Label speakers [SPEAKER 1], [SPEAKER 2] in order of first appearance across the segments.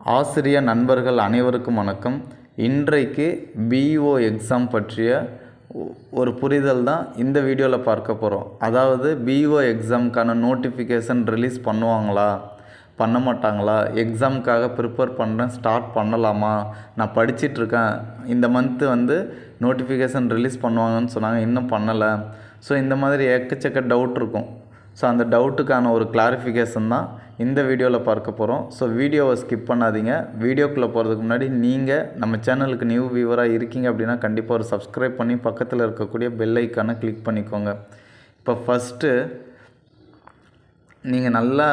[SPEAKER 1] ஆசிரிய நண்பர்கள் அனைவருக்கும் வணக்கம். இன்றைக்கு பிஇஓ எக்ஸாம் பற்றிய ஒ- ஒரு புரிதல் தான் இந்த வீடியோவில் பார்க்க போகிறோம் அதாவது பிஇஓ எக்ஸாமுக்கான நோட்டிஃபிகேஷன் ரிலீஸ் பண்ணுவாங்களா? பண்ண மாட்டாங்களா? எக்ஸாமுக்காக ப்ரிப்பேர் பண்ணுறேன் ஸ்டார்ட் பண்ணலாமா? நான் படிச்சிட்ருக்கேன் இந்த மந்த்து வந்து நோட்டிஃபிகேஷன் ரிலீஸ் பண்ணுவாங்கன்னு சொன்னாங்க. இன்னும் பண்ணலை. ஸோ இந்த மாதிரி எக்கச்சக்க டவுட் இருக்கும். ஸோ அந்த டவுட்டுக்கான ஒரு கிளாரிஃபிகேஷன் தான் இந்த வீடியோவில் பார்க்க போகிறோம் ஸோ வீடியோவை ஸ்கிப் பண்ணாதீங்க. வீடியோக்குள்ளே போகிறதுக்கு முன்னாடி நீங்கள் நம்ம சேனலுக்கு நியூ வியூவராக இருக்கீங்க அப்படின்னா கண்டிப்பாக ஒரு சப்ஸ்கிரைப் பண்ணி பக்கத்தில் இருக்கக்கூடிய பெல் ஐக்கானை கிளிக் பண்ணிக்கோங்க. இப்போ ஃபஸ்ட்டு நீங்கள் நல்லா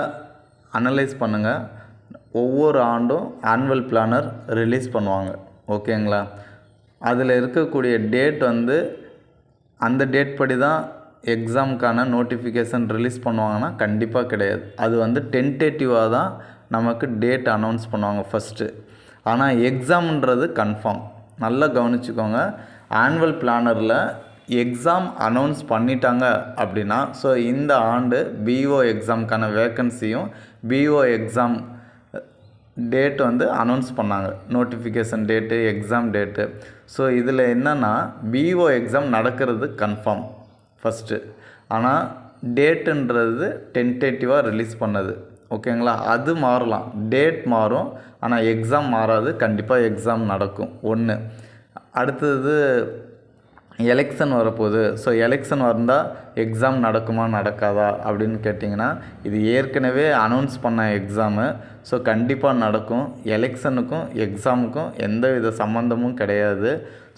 [SPEAKER 1] அனலைஸ் பண்ணுங்கள் ஒவ்வொரு ஆண்டும் ஆனுவல் பிளானர் ரிலீஸ் பண்ணுவாங்க. ஓகேங்களா அதில் இருக்கக்கூடிய டேட் வந்து அந்த டேட் படி தான் எக்ஸாமுக்கான நோட்டிஃபிகேஷன் ரிலீஸ் பண்ணுவாங்கன்னா கண்டிப்பாக கிடையாது. அது வந்து டென்டேட்டிவாக தான் நமக்கு டேட் அனௌன்ஸ் பண்ணுவாங்க ஃபஸ்ட்டு ஆனால் எக்ஸாம்ன்றது கன்ஃபார்ம் நல்லா கவனிச்சுக்கோங்க. ஆனுவல் பிளானரில் எக்ஸாம் அனௌன்ஸ் பண்ணிட்டாங்க அப்படின்னா ஸோ இந்த ஆண்டு பிஓ எக்ஸாமுக்கான வேக்கன்சியும் பிஓ எக்ஸாம் டேட் வந்து அனௌன்ஸ் பண்ணாங்க. Notification date exam date so இதில் என்னென்னா பிஓ எக்ஸாம் நடக்கிறது கன்ஃபார்ம் ஃபஸ்ட்டு ஆனால் டேட்டுன்றது டென்டேட்டிவாக ரிலீஸ் பண்ணது. ஓகேங்களா? அது மாறலாம். டேட் மாறும். ஆனால் எக்ஸாம் மாறாது. கண்டிப்பாக எக்ஸாம் நடக்கும். ஒன்று அடுத்தது எலெக்ஷன் வரப்போகுது. ஸோ எலெக்ஷன் வந்தால் எக்ஸாம் நடக்குமா நடக்காதா அப்படின்னு கேட்டிங்கன்னா இது ஏற்கனவே அனௌன்ஸ் பண்ண எக்ஸாமு ஸோ கண்டிப்பாக நடக்கும். எலெக்ஷனுக்கும் எக்ஸாமுக்கும் எந்த வித சம்மந்தமும் கிடையாது.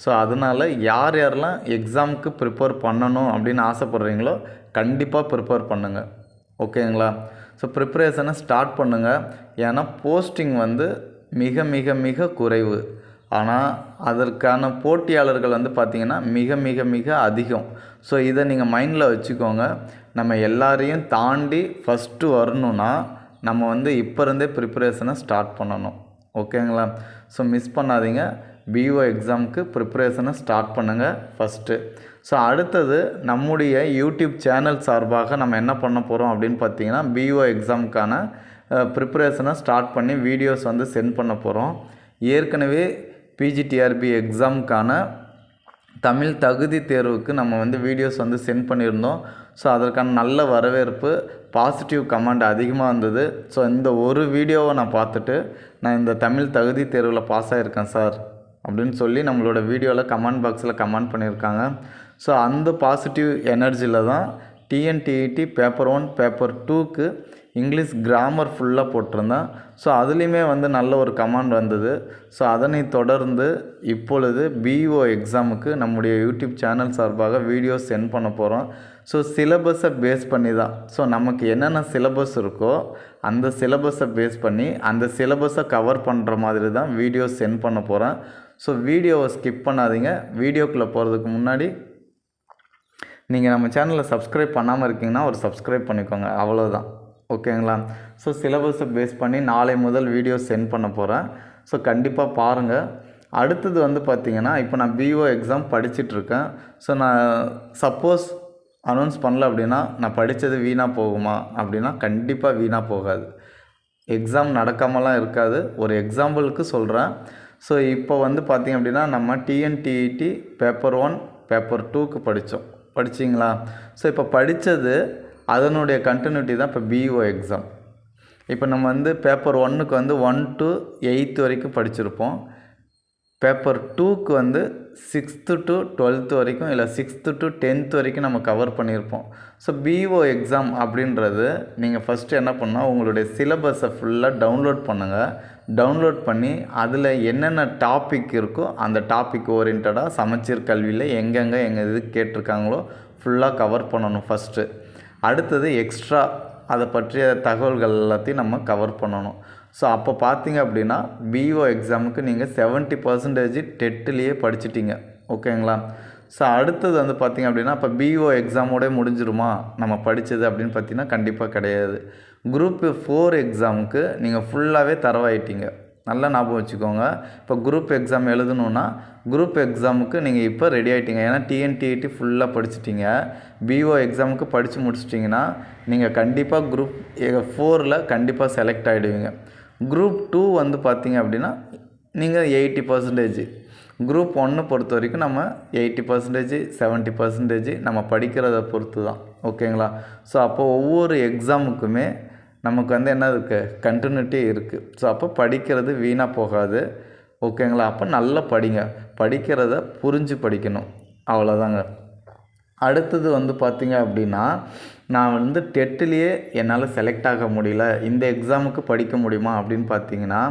[SPEAKER 1] ஸோ அதனால் யார் யாரெல்லாம் எக்ஸாமுக்கு ப்ரிப்பேர் பண்ணணும் அப்படின்னு ஆசைப்பட்றீங்களோ கண்டிப்பாக ப்ரிப்பேர் பண்ணுங்கள் ஓகேங்களா? ஸோ ப்ரிப்பரேஷனை ஸ்டார்ட் பண்ணுங்கள் ஏன்னா போஸ்டிங் வந்து மிக மிக மிக குறைவு. ஆனால் அதற்கான போட்டியாளர்கள் வந்து பார்த்திங்கன்னா மிக மிக மிக அதிகம். ஸோ இதை நீங்கள் மைண்டில் வச்சுக்கோங்க. நம்ம எல்லாரையும் தாண்டி ஃபஸ்ட்டு வரணும்னா நம்ம வந்து இப்போ இருந்தே ப்ரிப்பரேஷனை ஸ்டார்ட் பண்ணணும். ஓகேங்களா ஸோ மிஸ் பண்ணாதீங்க. பிஓ எக்ஸாமுக்கு ப்ரிப்பரேஷனை ஸ்டார்ட் பண்ணுங்கள் ஃபஸ்ட்டு ஸோ அடுத்தது நம்முடைய யூடியூப் சேனல் சார்பாக நம்ம என்ன பண்ண போகிறோம் அப்படின்னு பார்த்தீங்கன்னா பிஓ எக்ஸாமுக்கான ப்ரிப்பரேஷனை ஸ்டார்ட் பண்ணி வீடியோஸ் வந்து சென்ட் பண்ண போகிறோம் ஏற்கனவே பிஜிடிஆர்பி எக்ஸாமுக்கான தமிழ் தகுதி தேர்வுக்கு நம்ம வந்து வீடியோஸ் வந்து சென்ட் பண்ணியிருந்தோம். ஸோ அதற்கான நல்ல வரவேற்பு பாசிட்டிவ் கமெண்ட் அதிகமாக இருந்தது ஸோ இந்த ஒரு வீடியோவை நான் பார்த்துட்டு நான் இந்த தமிழ் தகுதி தேர்வில் பாஸ் ஆகியிருக்கேன் சார் அப்படின்னு சொல்லி நம்மளோட வீடியோவில் கமெண்ட் பாக்ஸில் கமெண்ட் பண்ணியிருக்காங்க. ஸோ அந்த பாசிட்டிவ் எனர்ஜியில் தான் டிஎன்டிஇடி பேப்பர் ஒன் பேப்பர் டூக்கு இங்கிலீஷ் கிராமர் ஃபுல்லாக போட்டிருந்தேன் ஸோ அதுலேயுமே வந்து நல்ல ஒரு கமாண்ட் வந்தது. ஸோ அதனை தொடர்ந்து இப்பொழுது பிஓ எக்ஸாமுக்கு நம்முடைய யூடியூப் சேனல் சார்பாக வீடியோ சென்ட் பண்ண போகிறோம் ஸோ சிலபஸை பேஸ் பண்ணி தான். ஸோ நமக்கு என்னென்ன சிலபஸ் இருக்கோ அந்த சிலபஸை பேஸ் பண்ணி அந்த சிலபஸை கவர் பண்ணுற மாதிரி தான் வீடியோ சென்ட் பண்ண போகிறேன் ஸோ வீடியோவை ஸ்கிப் பண்ணாதீங்க. வீடியோக்குள்ளே போகிறதுக்கு முன்னாடி நீங்கள் நம்ம சேனலில் சப்ஸ்கிரைப் பண்ணாமல் இருக்கீங்கன்னா ஒரு சப்ஸ்கிரைப் பண்ணிக்கோங்க. அவ்வளோதான் ஓகேங்களா? ஸோ சிலபஸை பேஸ் பண்ணி நாளை முதல் வீடியோ சென்ட் பண்ண போகிறேன் ஸோ கண்டிப்பாக பாருங்கள் அடுத்தது வந்து பார்த்திங்கன்னா இப்போ நான் பிஓ எக்ஸாம் படிச்சிட்ருக்கேன் ஸோ நான் சப்போஸ் அனௌன்ஸ் பண்ணல அப்படின்னா நான் படித்தது வீணாக போகுமா? அப்படின்னா கண்டிப்பாக வீணாக போகாது. எக்ஸாம் நடக்காமலாம் இருக்காது. ஒரு எக்ஸாம்பிளுக்கு சொல்கிறேன் ஸோ இப்போ வந்து பார்த்திங்க அப்படின்னா நம்ம டிஎன்டிஇடி பேப்பர் ஒன் பேப்பர் டூக்கு படித்தோம் படிச்சிங்களா? ஸோ இப்போ படித்தது அதனுடைய கண்டினியூட்டி தான் இப்போ பிஓ எக்ஸாம் இப்போ நம்ம வந்து பேப்பர் ஒன்றுக்கு வந்து ஒன் டு எயித்து வரைக்கும் படிச்சிருப்போம். பேப்பர் டூக்கு வந்து சிக்ஸ்த்து டு டுவெல்த்து வரைக்கும் இல்லை சிக்ஸ்த்து டு டென்த்து வரைக்கும் நம்ம கவர் பண்ணியிருப்போம். ஸோ பிஓ எக்ஸாம் அப்படின்றது நீங்கள் ஃபஸ்ட்டு என்ன பண்ணால் உங்களுடைய சிலபஸை ஃபுல்லாக டவுன்லோட் பண்ணுங்கள் டவுன்லோட் பண்ணி அதில் என்னென்ன டாபிக் இருக்கோ அந்த டாபிக் ஓரியன்டாக சமச்சீர் கல்வியில் எங்கெங்கே எங்கள் இது கேட்டிருக்காங்களோ ஃபுல்லாக கவர் பண்ணணும் ஃபஸ்ட்டு அடுத்தது எக்ஸ்ட்ரா அதை பற்றிய தகவல்கள் எல்லாத்தையும் நம்ம கவர் பண்ணணும். ஸோ அப்போ பார்த்தீங்க அப்படின்னா பிஓ எக்ஸாமுக்கு நீங்கள் செவன்ட்டி பர்சன்டேஜ் டெட்டுலேயே படிச்சிட்டிங்க. ஓகேங்களா? ஸோ அடுத்தது வந்து பார்த்திங்க அப்படின்னா இப்போ பிஓ எக்ஸாமோடய முடிஞ்சிருமா? நம்ம படித்தது அப்படின்னு பார்த்தீங்கன்னா கண்டிப்பாக கிடையாது. குரூப் ஃபோர் எக்ஸாமுக்கு நீங்கள் ஃபுல்லாகவே தரவாயிட்டீங்க. நல்லா ஞாபகம் வச்சுக்கோங்க. இப்போ குரூப் எக்ஸாம் எழுதணுன்னா குரூப் எக்ஸாமுக்கு நீங்கள் இப்போ ரெடி ஆகிட்டீங்க ஏன்னா டிஎன்டிஇடி ஃபுல்லாக படிச்சிட்டிங்க. பிஓ எக்ஸாமுக்கு படித்து முடிச்சிட்டிங்கன்னா நீங்கள் கண்டிப்பாக குரூப் ஃபோரில் கண்டிப்பாக செலக்ட் ஆகிடுவீங்க குரூப் டூ வந்து பார்த்தீங்க அப்படின்னா நீங்கள் எயிட்டி பர்சன்டேஜ் குரூப் ஒன்று பொறுத்த வரைக்கும் நம்ம எயிட்டி பர்சன்டேஜ் செவன்ட்டி பர்சன்டேஜ் நம்ம படிக்கிறத பொறுத்து தான் ஓகேங்களா ஸோ அப்போ ஒவ்வொரு எக்ஸாமுக்குமே நமக்கு வந்து என்ன இருக்குது கண்டினியூட்டி இருக்குது ஸோ அப்போ படிக்கிறது வீணாக போகாது. ஓகேங்களா அப்போ நல்லா படிங்க. படிக்கிறத புரிஞ்சு படிக்கணும். அவ்வளோதாங்க அடுத்தது வந்து பார்த்திங்க அப்படின்னா நான் வந்து டெட்டுலேயே என்னால் செலக்ட் ஆக முடியல. இந்த எக்ஸாமுக்கு படிக்க முடியுமா அப்படின்னு பார்த்தீங்கன்னா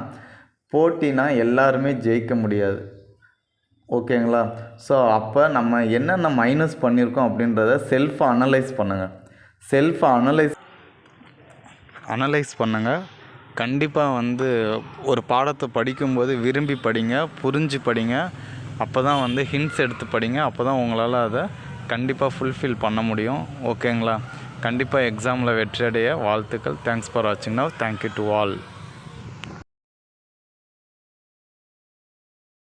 [SPEAKER 1] போட்டினா எல்லாருமே ஜெயிக்க முடியாது. ஓகேங்களா ஸோ அப்போ நம்ம என்னென்ன மைனஸ் பண்ணியிருக்கோம் அப்படின்றத செல்ஃப் அனலைஸ் பண்ணுங்கள் செல்ஃப் அனலைஸ் அனலைஸ் பண்ணுங்கள் கண்டிப்பாக வந்து ஒரு பாடத்தை படிக்கும்போது விரும்பி படிங்க புரிஞ்சு படிங்க. அப்போ தான் வந்து ஹிண்ட்ஸ் எடுத்து படிங்க. அப்போ தான் உங்களால் அதை கண்டிப்பாக ஃபுல்ஃபில் பண்ண முடியும். ஓகேங்களா கண்டிப்பாக எக்ஸாமில் வெற்றி அடைய வாழ்த்துக்கள். தேங்க்ஸ் ஃபார் வாட்சிங் now thank you to all